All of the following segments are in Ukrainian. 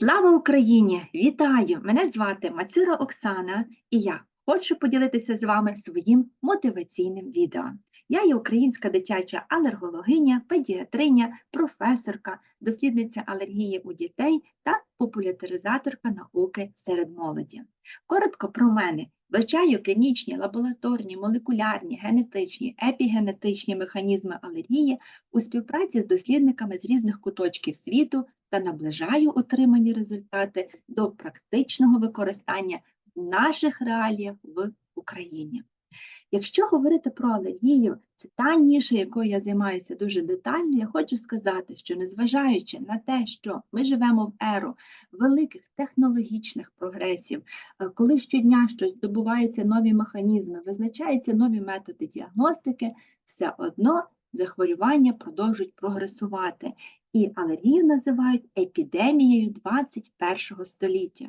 Слава Україні! Вітаю! Мене звати Мацюра Оксана, і я хочу поділитися з вами своїм мотиваційним відео. Я є українська дитяча алергологиня, педіатриня, професорка, дослідниця алергії у дітей та популяризаторка науки серед молоді. Коротко про мене. Вивчаю клінічні, лабораторні, молекулярні, генетичні, епігенетичні механізми алергії у співпраці з дослідниками з різних куточків світу та наближаю отримані результати до практичного використання в наших реаліях в Україні. Якщо говорити про алергію, це та ніша, якою я займаюся дуже детально, я хочу сказати, що незважаючи на те, що ми живемо в еру великих технологічних прогресів, е, коли щодня щось здобуваються нові механізми, визначаються нові методи діагностики, все одно захворювання продовжують прогресувати. І алергію називають епідемією 21 століття.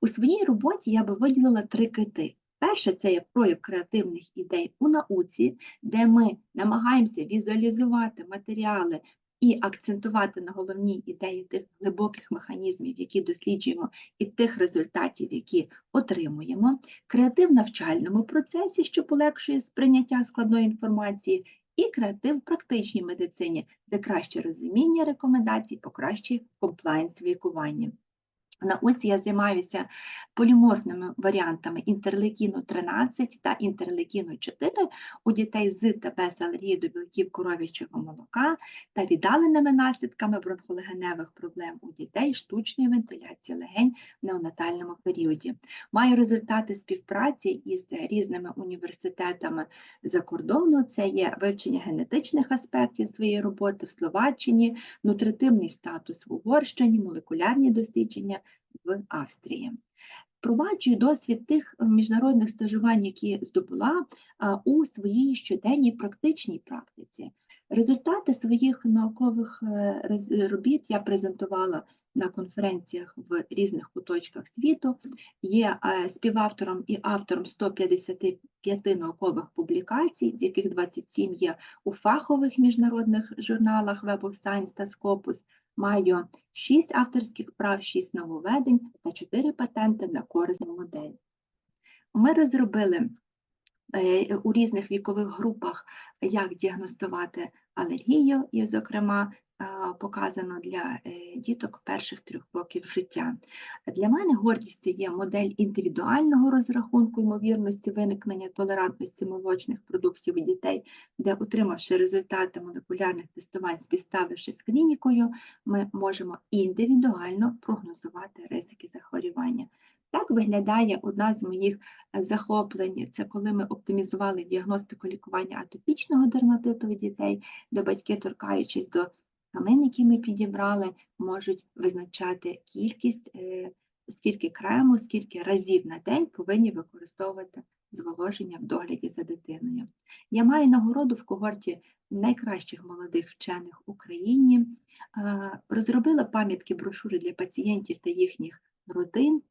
У своїй роботі я би виділила три кити. Перше це є прояв креативних ідей у науці, де ми намагаємося візуалізувати матеріали і акцентувати на головні ідеї тих глибоких механізмів, які досліджуємо, і тих результатів, які отримуємо. Креатив в навчальному процесі, що полегшує сприйняття складної інформації, і креатив в практичній медицині, де краще розуміння рекомендацій покращує комплайнс лікування. В науці я займаюся поліморфними варіантами інтерлекіну 13 та інтерлекіну 4 у дітей з та без алергії до білків коров'ячого молока та віддаленими наслідками бронхолегеневих проблем у дітей штучної вентиляції легень в неонатальному періоді. Маю результати співпраці із різними університетами за кордону. Це є вивчення генетичних аспектів своєї роботи в Словаччині, нутритивний статус в Угорщині, молекулярні дослідження в Австрії. Впроваджую досвід тих міжнародних стажувань, які здобула у своїй щоденній практичній практиці. Результати своїх наукових е, робіт я презентувала на конференціях в різних куточках світу, є е, співавтором і автором 155 наукових публікацій, з яких 27 є у фахових міжнародних журналах Web of Science та Scopus, Маю 6 авторських прав, 6 нововведень та 4 патенти на корисну модель. Ми розробили е, у різних вікових групах, як діагностувати алергію, і, зокрема, показано для е, діток перших трьох років життя. Для мене гордістю є модель індивідуального розрахунку ймовірності виникнення толерантності молочних продуктів у дітей, де, отримавши результати молекулярних тестувань, співставивши з клінікою, ми можемо індивідуально прогнозувати ризики захворювання. Так виглядає одна з моїх е, захоплень. Це коли ми оптимізували діагностику лікування атопічного дерматиту у дітей, де батьки, торкаючись до тканин, які ми підібрали, можуть визначати кількість, е, скільки крему, скільки разів на день повинні використовувати зволоження в догляді за дитиною. Я маю нагороду в когорті найкращих молодих вчених в Україні, е, розробила пам'ятки брошури для пацієнтів та їхніх родин.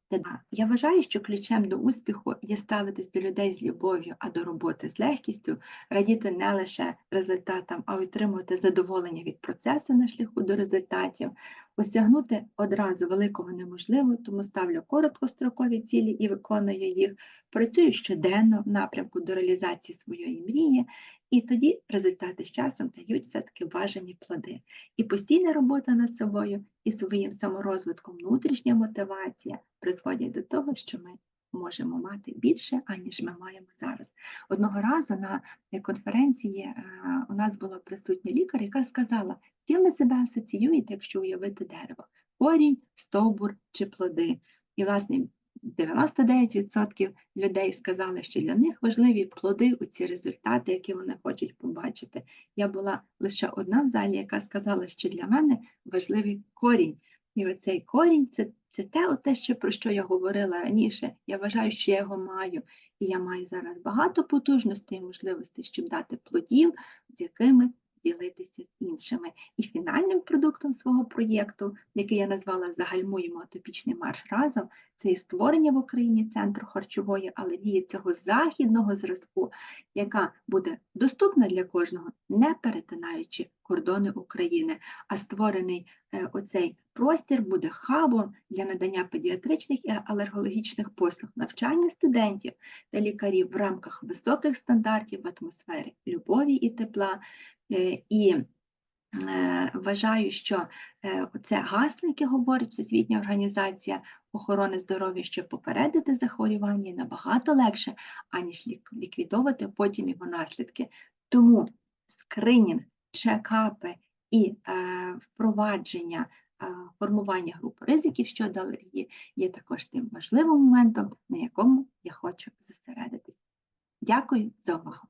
Я вважаю, що ключем до успіху є ставитись до людей з любов'ю, а до роботи з легкістю, радіти не лише результатам, а й отримувати задоволення від процесу на шляху до результатів, осягнути одразу великого неможливо, тому ставлю короткострокові цілі і виконую їх, працюю щоденно в напрямку до реалізації своєї мрії, і тоді результати з часом дають все-таки бажані плоди. І постійна робота над собою, і своїм саморозвитком, внутрішня мотивація призводять до того, що ми можемо мати більше, аніж ми маємо зараз. Одного разу на конференції е, у нас була присутня лікар, яка сказала, ким ви себе асоціюєте, якщо уявити дерево, корінь, стовбур чи плоди. І, власне, 99% людей сказали, що для них важливі плоди у ці результати, які вони хочуть побачити. Я була лише одна в залі, яка сказала, що для мене важливий корінь. І оцей корінь це це те, те, що, про що я говорила раніше. Я вважаю, що я його маю. І я маю зараз багато потужностей і можливостей, щоб дати плодів, з якими ділитися з іншими. І фінальним продуктом свого проєкту, який я назвала Загальмуємо атопічний марш разом, це і створення в Україні центру харчової алергії цього західного зразку, яка буде доступна для кожного, не перетинаючи кордони України. А створений е, оцей простір буде хабом для надання педіатричних і алергологічних послуг, навчання студентів та лікарів в рамках високих стандартів в атмосфері любові і тепла. Е, І е, вважаю, що це гасло, яке говорить Всесвітня організація охорони здоров'я, що попередити захворювання набагато легше, аніж лік- ліквідовувати потім його наслідки. Тому скринінг, чекапи і е, впровадження е, формування групи ризиків щодо алергії є також тим важливим моментом, на якому я хочу зосередитись. Дякую за увагу!